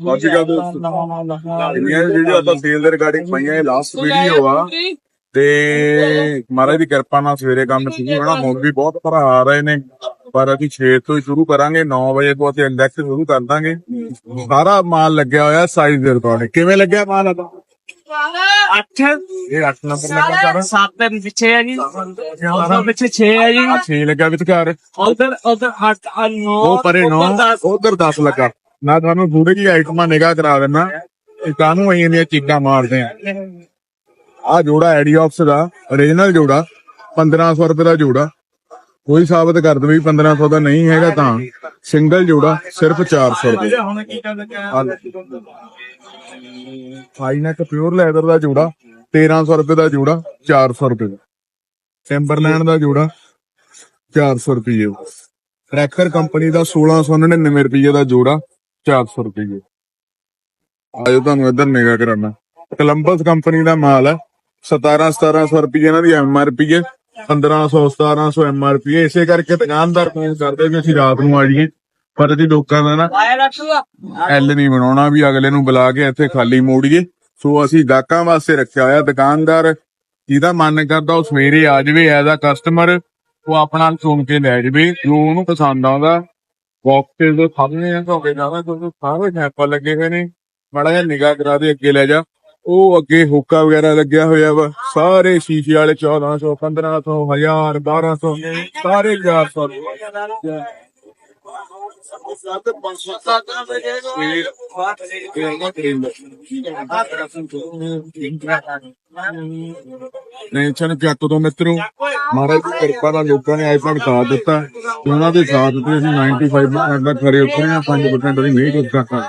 ਅੱਜ ਦੋਸਤੋ ਇੰਨੀਆਂ ਵੀਡੀਓ ਆਪਾਂ ਸੇਲ ਦੇ ਰਿਗਾਰਡਿੰਗ ਪਈਆਂ ਇਹ ਲਾਸਟ ਵੀਡੀਓ ਆ ਤੇ ਮਹਾਰਾਜ ਦੀ ਕਿਰਪਾ ਨਾਲ ਸਵੇਰੇ ਕੰਮ ਸ਼ੁਰੂ ਹੋਣਾ ਹੁਣ ਵੀ ਬਹੁਤ ਭਰਾ ਆ ਰਹੇ ਨੇ ਪਰ ਅਸੀਂ 6 ਤੋਂ ਹੀ ਸ਼ੁਰੂ ਕਰਾਂਗੇ 9 ਵਜੇ ਤੋਂ ਅਸੀਂ ਇੰਡੈਕਸ ਸ਼ੁਰੂ ਕਰ ਦਾਂਗੇ। ਸਾਰਾ ਮਾਲ ਲੱਗਿਆ ਹੋਇਆ ਸਾਈਜ਼ ਦੇ ਰਿਕਾਰਡ ਕਿਵੇਂ ਲੱਗਿਆ ਮਾਲ ਆਦਾ ਅੱਠ? ਇਹ 8 ਨੰਬਰ ਲੱਗਾ ਸਾਰਾ ਸੱਤ ਦੇ ਪਿੱਛੇ ਹੈ ਜੀ। ਉਹਦੇ ਪਿੱਛੇ 6 ਹੈ ਜੀ। 6 ਲੱਗਾ ਵਿਚਕਾਰ ਉਧਰ ਉਧਰ ਹੱਟ ਆ ਨੌ ਉਹ ਪਰੇ 9 ਉਧਰ 10 ਲੱਗਾ। ਮੈਂ ਤੁਹਾਨੂੰ ਥੋੜੀ ਜਿਹੀ ਆਈਟਮਾਂ ਨਿਗਾਹ ਕਰਾ ਦਿੰਦਾ। ਇਹ ਕਾਹਨੂੰ ਆਈਆਂ ਦੀਆਂ ਚੀਜ਼ਾਂ ਮਾਰਦੇ ਆ ਆ ਜੋੜਾ ਐਡੀਆਕਸ ਦਾ origignal ਜੋੜਾ 1500 ਰੁਪਏ ਦਾ ਜੋੜਾ। ਕੋਈ ਸਾਬਤ ਕਰ ਦਵੇ 1500 ਦਾ ਨਹੀਂ ਹੈਗਾ ਤਾਂ। ਸਿੰਗਲ ਜੋੜਾ ਸਿਰਫ 400 ਰੁਪਏ। ਫਾਈਨੈਕ ਪਿਓਰ ਲੈਦਰ ਦਾ ਜੋੜਾ 1300 ਰੁਪਏ ਦਾ ਜੋੜਾ 400 ਰੁਪਏ ਦਾ। ਟੈਂਬਰਲੈਂਡ ਦਾ ਜੋੜਾ 400 ਰੁਪਏ ਟਰੈਕਰ ਕੰਪਨੀ ਦਾ 1699 ਰੁਪਏ ਦਾ ਜੋੜਾ 400 ਰੁਪਏ ਆਜੋ ਤੁਹਾਨੂੰ ਇੱਧਰ ਨਿਗਾਹ ਕਰਾਣਾ ਕੋਲੰਬਸ ਕੰਪਨੀ ਦਾ ਮਾਲ ਹੈ। 17 1700 ਰੁਪਏ ਇਹਨਾਂ ਦੀ ਐਮਆਰਪੀ ਹੈ। 1500 1700 ਐਮਆਰਪੀ ਹੈ। ਇਸੇ ਕਰਕੇ ਦੁਕਾਨਦਾਰ ਫੋਨ ਕਰਦੇ ਵੀ ਅਸੀਂ ਰਾਤ ਨੂੰ ਆ ਜਾਈਏ। ਪਰ ਅਸੀਂ ਲੋਕਾਂ ਦਾ ਨਾ ਐਲ ਨਹੀਂ ਬਣਾਉਣਾ ਵੀ ਅਗਲੇ ਨੂੰ ਬੁਲਾ ਕੇ ਇੱਥੇ ਖਾਲੀ ਮੋੜੀਏ। ਸੋ ਅਸੀਂ ਗਾਹਕਾਂ ਵਾਸਤੇ ਰੱਖਿਆ ਹੋਇਆ ਦੁਕਾਨਦਾਰ। ਜਿਹਦਾ ਮਨ ਕਰਦਾ ਉਹ ਸਵੇਰੇ ਆ ਜਾਵੇ ਐਜ਼ ਆ ਕਸਟਮਰ ਉਹ ਆਪਣਾ ਸੁਣ ਕੇ ਲੈ ਜਾਵੇ। ਜੋ ਉਹਨੂੰ ਪਸੰਦ ਆਉਂਦਾ ਬਾਕਸਸ ਦੇ ਸਾਹਮਣੇ ਆ ਧੋਕੇ ਜਾਣਾ ਕੋਈ ਸਾਰੇ ਸੈਂਪਲ ਲੱਗੇ ਹੋਏ ਨੇ। ਮਾੜਾ ਜਿਹਾ ਨਿਗਾਹ ਕਰਾ ਦੇ ਅੱਗੇ ਲੈ ਜਾ। ਉਹ ਅੱਗੇ ਹੁੱਕਾ ਵਗੈਰਾ ਲੱਗਿਆ ਹੋਇਆ ਵਾ। ਸਾਰੇ ਸ਼ੀਸ਼ੇ ਵਾਲੇ 1400 1500 1000 1200 ਸਾਰੇ 400 ਟੈਨਸ਼ਨ ਚੱਕ ਤੋਂ ਮਿੱਤਰੋ, ਮਹਾਰਾਜ ਦੀ ਕਿਰਪਾ ਨਾਲ ਲੋਕਾਂ ਨੇ ਆਈਪੈਡ ਸਾਥ ਦਿੱਤਾ ਤੇ ਉਹਨਾਂ ਦੇ ਸਾਥ ਤੇ ਅਸੀਂ 95% ਦਾ ਖਰੇ ਉਤਰੇ ਆ 5% ਦੀ ਨਹੀਂ ਕਰਤਾ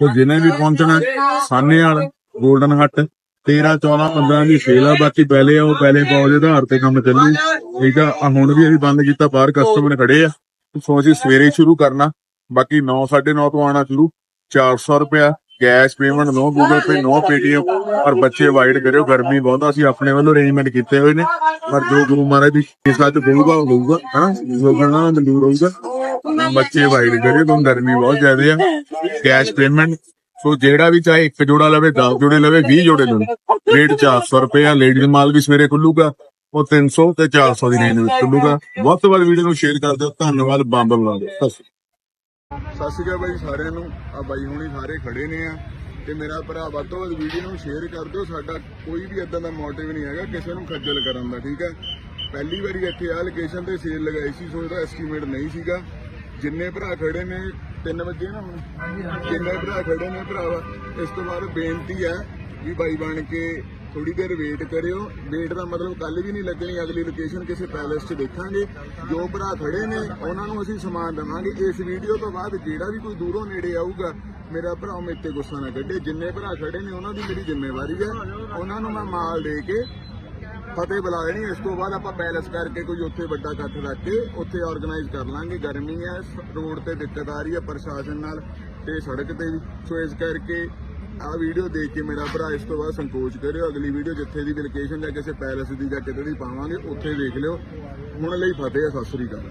ਸੋ ਜਿਹਨੇ ਵੀ ਪਹੁੰਚਣਾ ਸਾਨੇ ਵਾਲ ਗੋਲਡਨ ਹੱਟ 13 14 15 ਦੀ ਸੇਲ ਆ, ਬਾਕੀ ਪਹਿਲੇ ਆ, ਉਹ ਪਹਿਲੇ ਪੌਜ ਆਧਾਰ ਤੇ ਕੰਮ ਚੱਲੂ। ਠੀਕ ਆ ਹੁਣ ਵੀ ਅਸੀਂ ਬੰਦ ਕੀਤਾ, ਬਾਹਰ ਕਸਟਮਰ ਖੜੇ ਆ। ਸੋ ਅਸੀਂ ਸਵੇਰੇ ਸ਼ੁਰੂ ਕਰਨਾ। ਬਾਕੀ 9:30 ਤੋਂ ਆਣਾ ਸ਼ੁਰੂ। 400 ਰੁਪਿਆ cash payment no Google Pay no Paytm ਪਰ ਬੱਚੇ ਵਾਈਡ ਕਰਿਓ, ਗਰਮੀ ਬਹੁਤ ਆ, ਅਸੀਂ ਆਪਣੇ ਵੱਲੋਂ ਅਰੇਂਜਮੈਂਟ ਕੀਤੇ ਹੋਏ ਨੇ। ਪਰ ਜੋ ਗੁਰੂ ਮਹਾਰਾਜ ਦੀ ਕਿਸਾ ਚ ਹੋਊਗਾ, ਉਹ ਹੋਊਗਾ, ਹਨਾ? ਜੋ ਕਰਨਾ ਮਨਜ਼ੂਰ ਹੋਊਗਾ। ਬੱਚੇ ਅਵਾਇਡ ਕਰਿਓ ਕਿਉਂ ਗਰਮੀ ਬਹੁਤ ਜ਼ਿਆਦਾ ਆ। ਕੈਸ਼ ਪੇਮੈਂਟ, ਸੋ ਜਿਹੜਾ ਵੀ ਚਾਹੇ ਇੱਕ ਜੋੜਾ ਲਵੇ 10 ਜੋੜੇ ਲਵੇ 20 ਜੋੜੇ ਲਵੇ। ਰੇਟ 400 ਰੁਪਏ ਆ ਲੇਡੀਜ਼ ਮਾਲ ਵੀ ਸਵੇਰੇ ਖੁੱਲੂਗਾ। ਉਹ 300 ਤੇ 400 ਦੀ ਰੇਂਜ ਵਿੱਚ ਖੁੱਲੂਗਾ ਵੱਧ ਤੋਂ ਵੱਧ ਵੀਡੀਓ ਨੂੰ ਸ਼ੇਅਰ ਕਰ ਦਿਓ। ਧੰਨਵਾਦ ਬੰਬ ਬੁਲਾ ਦਿਓ। ਸਤਿ ਸ਼੍ਰੀ ਅਕਾਲ। ਸਤਿ ਸ਼੍ਰੀ ਅਕਾਲ ਬਾਈ ਸਾਰਿਆਂ ਨੂੰ। ਆ ਬਾਈ ਹੁਣੀ ਸਾਰੇ ਖੜੇ ਨੇ ਆ। ਤੇ ਮੇਰਾ ਭਰਾ ਵੱਧ ਤੋਂ ਵੱਧ ਵੀਡੀਓ ਨੂੰ ਸ਼ੇਅਰ ਕਰ ਦਿਓ। ਸਾਡਾ ਕੋਈ ਵੀ ਇਦਾਂ ਦਾ ਮੋਟਿਵ ਨਹੀਂ ਹੈਗਾ ਕਿਸੇ ਨੂੰ ਖੱਜਲ ਕਰਨ ਦਾ ਠੀਕ ਹੈ? ਪਹਿਲੀ ਵਾਰੀ ਇੱਥੇ ਆ ਲੋਕੇਸ਼ਨ ਤੇ ਸੇਲ ਲਗਾਈ ਸੀ ਸੋ ਇਹਦਾ ਐਸਟੀਮੇਟ ਨਹੀਂ ਸੀਗਾ। ਜਿੰਨੇ ਭਰਾ ਖੜੇ ਨੇ 3 ਵਜੇ ਨਾ ਹੁਣ? ਜਿੰਨੇ ਭਰਾ ਖੜੇ ਨੇ ਭਰਾਵਾ ਇਸ ਤੋਂ ਬਾਅਦ ਬੇਨਤੀ ਹੈ ਵੀ ਬਾਈ ਬਣ ਕੇ ਥੋੜੀ ਦੇਰ ਵੇਟ ਕਰਿਓ। ਵੇਟ ਦਾ ਮਤਲਬ ਕੱਲ ਵੀ ਨਹੀਂ ਲੱਗਣੀ, ਅਗਲੀ ਲੋਕੇਸ਼ਨ ਕਿਸੇ ਪੈਲੇਸ 'ਚ ਦੇਖਾਂਗੇ। ਜੋ ਭਰਾ ਖੜੇ ਨੇ, ਉਹਨਾਂ ਨੂੰ ਅਸੀਂ ਸਮਾਨ ਦੇਵਾਂਗੇ। ਇਸ ਵੀਡੀਓ ਤੋਂ ਬਾਅਦ ਜਿਹੜਾ ਵੀ ਕੋਈ ਦੂਰੋਂ ਨੇੜੇ ਆਊਗਾ, ਮੇਰਾ ਭਰਾ ਉਹ ਮੇਰੇ ਤੇ ਗੁੱਸਾ ਨਾ ਕੱਢੇ। ਜਿੰਨੇ ਭਰਾ ਖੜੇ ਨੇ, ਉਹਨਾਂ ਦੀ ਮੇਰੀ ਜ਼ਿੰਮੇਵਾਰੀ ਹੈ। ਉਹਨਾਂ ਨੂੰ ਮੈਂ ਮਾਲ ਦੇ ਕੇ ਫਤਿਹ ਬੁਲਾ ਲੈਣੀ ਇਸ ਤੋਂ ਬਾਅਦ ਆਪਾਂ ਪੈਲਸ ਕਰਕੇ ਕੋਈ ਉੱਥੇ ਵੱਡਾ ਇਕੱਠ ਰੱਖ ਕੇ ਉੱਥੇ ਆਰਗੇਨਾਈਜ਼ ਕਰ ਲਾਂਗੇ। ਗਰਮੀ ਹੈ, ਰੋਡ ਤੇ ਦਿੱਕਤ ਆ ਰਹੀ ਹੈ ਪ੍ਰਸ਼ਾਸਨ ਨਾਲ ਤੇ ਸੜਕ ਤੇ ਵੀ। ਸੋ ਇਸ ਕਰਕੇ ਆਹ ਵੀਡੀਓ ਦੇਖ ਕੇ ਮੇਰਾ ਭਰਾ ਇਸ ਤੋਂ ਬਾਅਦ ਸੰਕੋਚ ਕਰਿਓ। ਅਗਲੀ ਵੀਡੀਓ ਜਿੱਥੇ ਦੀ ਵੀ ਲੋਕੇਸ਼ਨ ਜਾਂ ਕਿਸੇ ਪੈਲਸ ਦੀ ਜਾਂ ਕਿਤੇ ਦੀ ਪਾਵਾਂਗੇ, ਉੱਥੇ ਦੇਖ ਲਿਓ। ਹੁਣ ਲਈ ਫਤਿਹ ਸਤਿ ਸ੍ਰੀ ਅਕਾਲ।